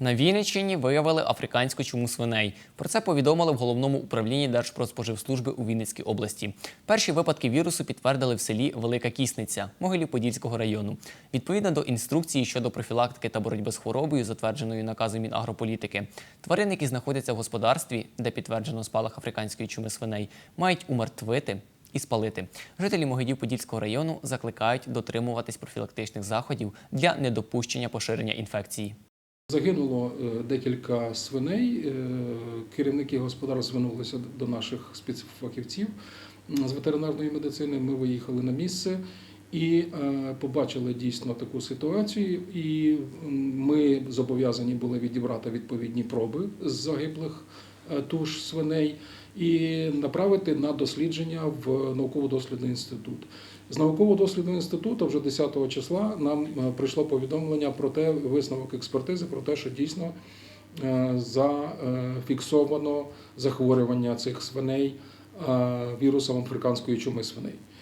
На Вінниччині виявили африканську чуму свиней. Про це повідомили в головному управлінні Держпродспоживслужби у Вінницькій області. Перші випадки вірусу підтвердили в селі Велика Кісниця Могилів-Подільського району. Відповідно до інструкції щодо профілактики та боротьби з хворобою, затвердженої наказом Мінагрополітики, тварини, які знаходяться в господарстві, де підтверджено спалах африканської чуми свиней, мають умертвити і спалити. Жителі Могилів-Подільського району закликають дотримуватись профілактичних заходів для недопущення поширення інфекції. Загинуло е, декілька свиней. Е, Керівники господарств звернулися до наших спецфахівців з ветеринарної медицини. Ми виїхали на місце і е, побачили дійсно таку ситуацію. І ми зобов'язані були відібрати відповідні проби з загиблих туш свиней і направити на дослідження в науково-дослідний інститут. З науково-дослідного інституту вже 10 числа нам е, прийшло повідомлення про те, висновок експертизи про те, що дійсно е, зафіксовано захворювання цих свиней е, вірусом африканської чуми свиней.